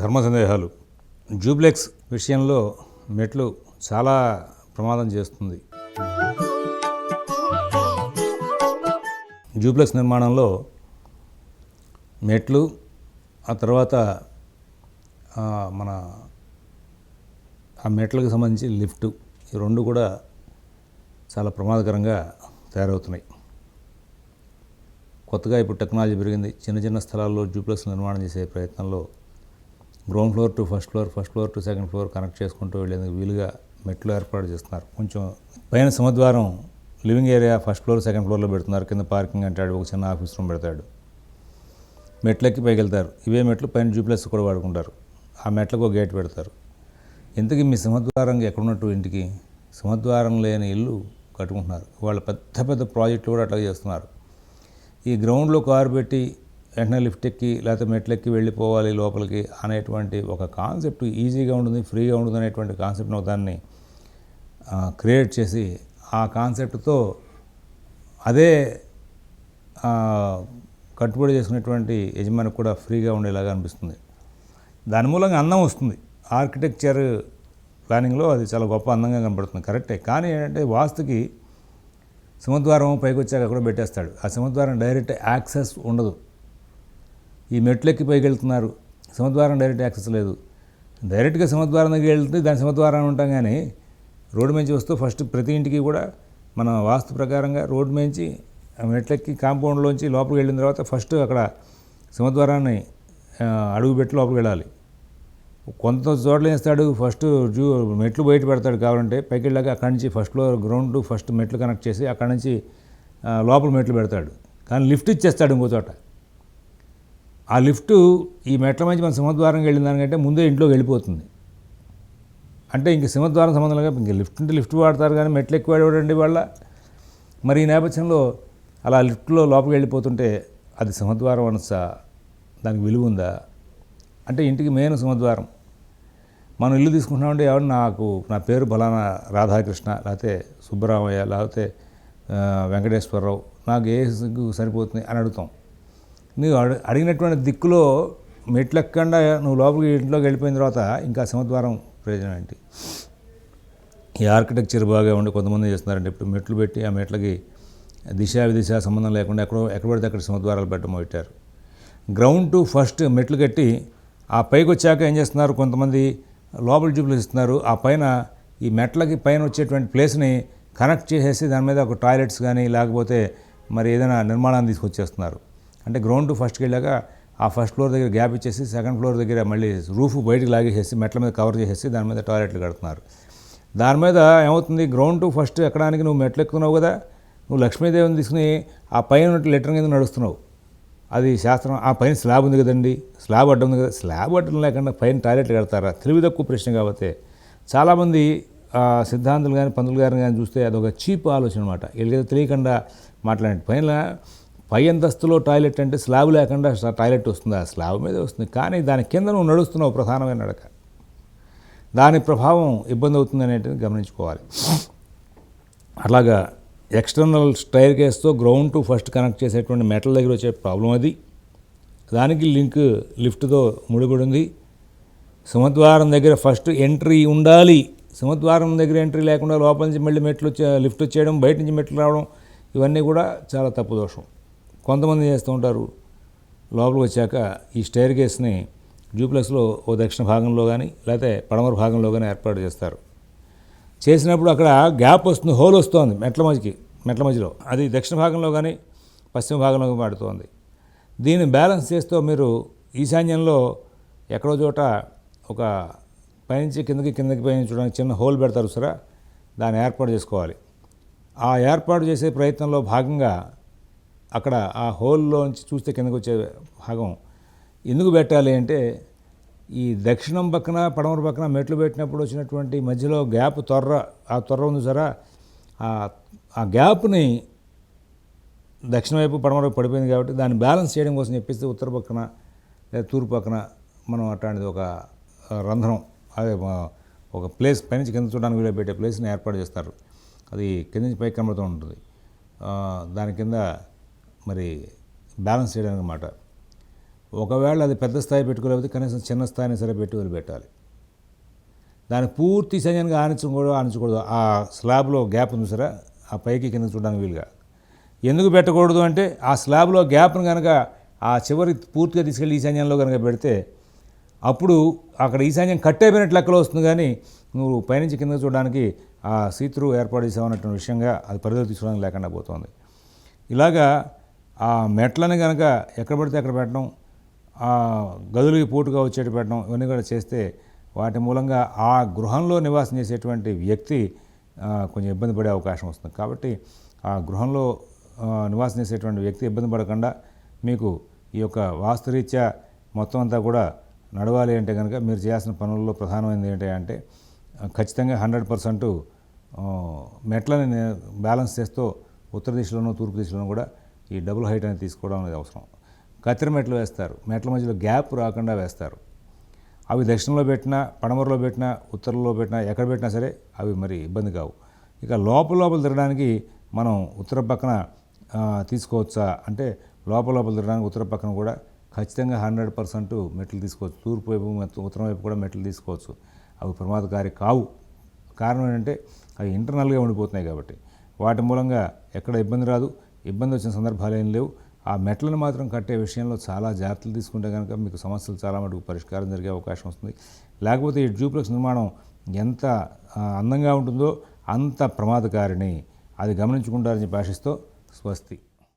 ధర్మ సందేహాలు. జూబ్లెక్స్ విషయంలో మెట్లు చాలా ప్రమాదం చేస్తుంది. జూబ్లెక్స్ నిర్మాణంలో మెట్లు ఆ తర్వాత మన ఆ మెట్లకు సంబంధించి లిఫ్ట్ ఈ రెండు కూడా చాలా ప్రమాదకరంగా తయారవుతున్నాయి. కొత్తగా ఇప్పుడు టెక్నాలజీ పెరిగింది. చిన్న చిన్న స్థలాల్లో జూప్లెక్స్ నిర్మాణం చేసే ప్రయత్నంలో ground floor to first floor first floor to second floor connect చేసుకుంటూ వెళ్ళేందుకు వీలుగా మెట్లు ఏర్పాటు చేస్తున్నారు. కొంచెం పైన సముద్వారం living area first floor second ఫ్లోర్లో పెడుతున్నారు. కింద పార్కింగ్ అంటాడు ఒక చిన్న ఆఫీస్ రూమ్ పెడతాడు. మెట్లెక్కి పైకి వెళ్తారు ఇవే మెట్లు పైన జూప్లెక్స్ కూడా వాడుకుంటారు. ఆ మెట్లకు ఒక గేట్ పెడతారు. ఇంతకీ మీ సింహద్వారం ఎక్కడున్నట్టు ఇంటికి? సింహద్వారం లేని ఇల్లు కట్టుకుంటున్నారు. వాళ్ళ పెద్ద పెద్ద ప్రాజెక్టులు కూడా అట్లా చేస్తున్నారు. ఈ గ్రౌండ్లో కారు పెట్టి వెంటనే లిఫ్ట్ ఎక్కి లేకపోతే మెట్లెక్కి వెళ్ళిపోవాలి లోపలికి అనేటువంటి ఒక కాన్సెప్ట్ ఈజీగా ఉంటుంది ఫ్రీగా ఉంటుంది అనేటువంటి కాన్సెప్ట్ని దాన్ని క్రియేట్ చేసి ఆ కాన్సెప్ట్తో అదే కట్టుబడి చేసుకునేటువంటి యజమానికి కూడా ఫ్రీగా ఉండేలాగా అనిపిస్తుంది. దాని మూలంగా అందం వస్తుంది. ఆర్కిటెక్చర్ ప్లానింగ్లో అది చాలా గొప్ప అందంగా కనబడుతుంది. కరెక్టే. కానీ ఏంటంటే వాస్తుకి సింహద్వారం పైకి వచ్చాక కూడా పెట్టేస్తాడు. ఆ సింహద్వారం డైరెక్ట్ యాక్సెస్ ఉండదు. ఈ మెట్లెక్కి పైకి వెళ్తున్నారు. సింహద్వారం డైరెక్ట్ యాక్సెస్ లేదు. డైరెక్ట్గా సింహద్వారం దగ్గర వెళ్తే దాని సింహద్వారం ఉంటాం కానీ రోడ్డు నుంచి వస్తూ ఫస్ట్ ప్రతి ఇంటికి కూడా మన వాస్తు ప్రకారంగా రోడ్డు నుంచి ఆ మెట్లెక్కి కాంపౌండ్లోంచి లోపలికి వెళ్ళిన తర్వాత ఫస్ట్ అక్కడ సింహద్వారాన్ని అడుగు పెట్టి లోపలికి వెళ్ళాలి. కొంత చోట్ల వేస్తాడు ఫస్ట్ జూ మెట్లు బయట పెడతాడు కావాలంటే పైకి వెళ్ళాక అక్కడి నుంచి ఫస్ట్ ఫ్లోర్ గ్రౌండ్ ఫస్ట్ మెట్లు కనెక్ట్ చేసి అక్కడి నుంచి లోపల మెట్లు పెడతాడు. కానీ లిఫ్ట్ ఇచ్చేస్తాడు ఇంకో చోట. ఆ లిఫ్ట్ ఈ మెట్ల నుంచి మన సింహద్వారంకి వెళ్ళిన దానికంటే ముందే ఇంట్లోకి వెళ్ళిపోతుంది. అంటే ఇంక సింహద్వారం సంబంధం లేక ఇంక లిఫ్ట్ ఉంటే లిఫ్ట్ వాడతారు కానీ మెట్లు ఎక్కువ వాడేవాడండి వాళ్ళ. మరి ఈ నేపథ్యంలో అలా లిఫ్ట్లో లోపలికి వెళ్ళిపోతుంటే అది సింహద్వారం అనసా దానికి విలువ ఉందా? అంటే ఇంటికి మెయిన్ సింహద్వారం. మనం ఇల్లు తీసుకుంటున్నామంటే ఎవరు నాకు నా పేరు బలానా రాధాకృష్ణ లేకపోతే సుబ్బరామయ్య లేకపోతే వెంకటేశ్వరరావు నాకు ఏ సరిపోతుంది అని అడుగుతాం. నువ్వు అడి అడిగినటువంటి దిక్కులో మెట్లెక్కకుండా నువ్వు లోపలికి ఇంట్లోకి వెళ్ళిపోయిన తర్వాత ఇంకా సింహద్వారం ప్రయోజనం ఏంటి? ఈ ఆర్కిటెక్చర్ బాగా ఉండి కొంతమంది చేస్తున్నారండి. ఇప్పుడు మెట్లు పెట్టి ఆ మెట్లకి దిశ విదిశ సంబంధం లేకుండా ఎక్కడో ఎక్కడ పడితే అక్కడ సింహద్వారాలు పెట్టడం పెట్టారు గ్రౌండ్ టు ఫస్ట్ మెట్లు కట్టి ఆ పైకి వచ్చాక ఏం చేస్తున్నారు? కొంతమంది లోపల చూపులు ఇస్తున్నారు. ఆ పైన ఈ మెట్లకి పైన వచ్చేటువంటి ప్లేస్ని కనెక్ట్ చేసేసి దాని మీద ఒక టాయిలెట్స్ కానీ లేకపోతే మరి ఏదైనా నిర్మాణాన్ని తీసుకొచ్చేస్తున్నారు. అంటే గ్రౌండ్ టు ఫస్ట్కి వెళ్ళాక ఆ ఫస్ట్ ఫ్లోర్ దగ్గర గ్యాప్ ఇచ్చేసి సెకండ్ ఫ్లోర్ దగ్గర మళ్ళీ రూఫ్ బయటకు లాగేసేసి మెట్ల మీద కవర్ చేసేసి దాని మీద టాయిలెట్లు కడుతున్నారు. దాని మీద ఏమవుతుంది? గ్రౌండ్ టు ఫస్ట్ ఎక్కడానికి నువ్వు మెట్లు ఎక్కుతున్నావు కదా? నువ్వు లక్ష్మీదేవిని తీసుకుని ఆ పైన లెటర్ కింద నడుస్తున్నావు. అది శాస్త్రం ఆ పైన స్లాబ్ ఉంది కదండి. స్లాబ్ అడ్డం ఉంది కదా? స్లాబ్ అడ్డం లేకుండా పైన టాయిలెట్లు కడతారా? తెలివి తక్కువ ప్రశ్న కాబట్టి. చాలామంది ఆ, సిద్ధాంతులు కానీ పంతులు గారిని కానీ చూస్తే అదొక చీప్ ఆలోచన అనమాట వీళ్ళకి తెలియకుండా మాట్లాడే పైన పై అంతస్తులో టాయిలెట్ అంటే స్లాబ్ లేకుండా టాయిలెట్ వస్తుంది ఆ స్లాబ్ మీద వస్తుంది. కానీ దాని కింద నువ్వు నడుస్తున్నావు ప్రధానమైన నడక. దాని ప్రభావం ఇబ్బంది అవుతుంది అనేటిది గమనించుకోవాలి. అట్లాగా ఎక్స్టర్నల్ స్టైర్ కేస్తో గ్రౌండ్ టు ఫస్ట్ కనెక్ట్ చేసేటువంటి మెటల్ దగ్గర వచ్చే ప్రాబ్లం అది. దానికి లింక్ లిఫ్ట్తో ముడిపడి ఉంది. సింహద్వారం దగ్గర ఫస్ట్ ఎంట్రీ ఉండాలి. సింహద్వారం దగ్గర ఎంట్రీ లేకుండా లోపల నుంచి మళ్ళీ మెట్లు వచ్చే లిఫ్ట్ వచ్చేయడం బయట నుంచి మెట్లు రావడం ఇవన్నీ కూడా చాలా తప్పు దోషం. కొంతమంది చేస్తూ ఉంటారు. లోపలికి వచ్చాక ఈ స్టైర్ కేస్ని జూప్లెక్స్లో ఓ దక్షిణ భాగంలో కానీ లేకపోతే పడమర భాగంలో కానీ ఏర్పాటు చేస్తారు. చేసినప్పుడు అక్కడ గ్యాప్ వస్తుంది హోల్ వస్తుంది మెట్ల మధ్యకి మెట్ల మధ్యలో. అది దక్షిణ భాగంలో కానీ పశ్చిమ భాగంలో కానీ పడుతోంది దీన్ని బ్యాలెన్స్ చేస్తూ మీరు ఈశాన్యంలో ఎక్కడో చోట ఒక పైనుంచి కిందకి కిందకి పైన చూడడానికి చిన్న హోల్ పెడతారు సరే దాన్ని ఏర్పాటు చేసుకోవాలి. ఆ ఏర్పాటు చేసే ప్రయత్నంలో భాగంగా అక్కడ ఆ హోల్లోంచి చూస్తే కిందకు వచ్చే భాగం ఎందుకు పెట్టాలి అంటే ఈ దక్షిణం పక్కన పడమర పక్కన మెట్లు పెట్టినప్పుడు వచ్చినటువంటి మధ్యలో గ్యాప్ త్వర ఆ త్వర ఉంది సరా ఆ గ్యాప్ని దక్షిణ వైపు పడమర వైపు పడిపోయింది కాబట్టి దాన్ని బ్యాలెన్స్ చేయడం కోసం చెప్పేస్తే ఉత్తర పక్కన లేదా తూర్పు పక్కన మనం అట్లాంటిది ఒక రంధ్రం అదే ఒక ప్లేస్ పైనుంచి కింద చూడడానికి వీలు పెట్టే ప్లేస్ని ఏర్పాటు చేస్తారు. అది కింద నుంచి పైకి కనబడుతూ ఉంటుంది. దాని కింద మరి బ్యాలెన్స్ చేయడానికి అన్నమాట ఒకవేళ అది పెద్ద స్థాయి పెట్టుకోలేకపోతే కనీసం చిన్న స్థాయిని సరే పెట్టి వదిలిపెట్టాలి. దాన్ని పూర్తి సైన్యంగా ఆనించకూడదు ఆనించకూడదు. ఆ స్లాబ్లో గ్యాప్ ఉంది సరే ఆ పైకి కింద చూడడానికి వీలుగా. ఎందుకు పెట్టకూడదు అంటే ఆ స్లాబ్లో గ్యాప్ను కనుక ఆ చివరి పూర్తిగా తీసుకెళ్ళి ఈశాన్యంలో కనుక పెడితే అప్పుడు అక్కడ ఈశాన్యం కట్టేపోయినట్లు లెక్కలో వస్తుంది కానీ నువ్వు పైనుంచి కింద చూడడానికి ఆ సీత్రు ఏర్పాటు చేసామన్నటువంటి విషయంగా అది పరిధిలో తీసుకోవడానికి లేకుండా పోతుంది. ఇలాగా ఆ మెట్లని కనుక ఎక్కడ పడితే అక్కడ పెట్టడం ఆ గదులకి పోటుగా వచ్చేటి పెట్టడం ఇవన్నీ కూడా చేస్తే వాటి మూలంగా ఆ గృహంలో నివాసం చేసేటువంటి వ్యక్తి కొంచెం ఇబ్బంది పడే అవకాశం వస్తుంది. కాబట్టి ఆ గృహంలో నివాసం చేసేటువంటి వ్యక్తి ఇబ్బంది పడకుండా మీకు ఈ యొక్క వాస్తురీత్యా మొత్తం అంతా కూడా నడవాలి అంటే కనుక మీరు చేయాల్సిన పనుల్లో ప్రధానమైనది ఏంటి అంటే ఖచ్చితంగా హండ్రెడ్ పర్సెంట్ మెట్లని బ్యాలెన్స్ చేస్తూ ఉత్తర దిశలోనూ తూర్పు దిశలోనూ కూడా ఈ డబుల్ హైట్ అనేది తీసుకోవడం అనేది అవసరం. కత్తిర మెట్లు వేస్తారు. మెట్ల మధ్యలో గ్యాప్ రాకుండా వేస్తారు. అవి దక్షిణంలో పెట్టినా పడమరలో పెట్టినా ఉత్తరంలో పెట్టినా ఎక్కడ పెట్టినా సరే అవి మరి ఇబ్బంది కావు. ఇక లోపల లోపల తిరగడానికి మనం ఉత్తర పక్కన తీసుకోవచ్చా అంటే లోపల లోపల తిరగడానికి ఉత్తర పక్కన కూడా ఖచ్చితంగా హండ్రెడ్ పర్సెంట్ మెట్లు తీసుకోవచ్చు. తూర్పు వైపు ఉత్తరం వైపు కూడా మెట్లు తీసుకోవచ్చు. అవి ప్రమాదకారి కావు. కారణం ఏంటంటే అవి ఇంటర్నల్గా ఉండిపోతున్నాయి కాబట్టి. వాటి మూలంగా ఎక్కడ ఇబ్బంది రాదు. ఇబ్బంది వచ్చిన సందర్భాలు ఏం లేవు. ఆ మెట్లను మాత్రం కట్టే విషయంలో చాలా జాగ్రత్తలు తీసుకుంటే కనుక మీకు సమస్యలు చాలా మటుకు పరిష్కారం జరిగే అవకాశం వస్తుంది. లేకపోతే ఈ డ్యూప్లెక్స్ నిర్మాణం ఎంత అందంగా ఉంటుందో అంత ప్రమాదకారిణి. అది గమనించుకుంటారని చెప్పి ఆశిస్తూ స్వస్తి.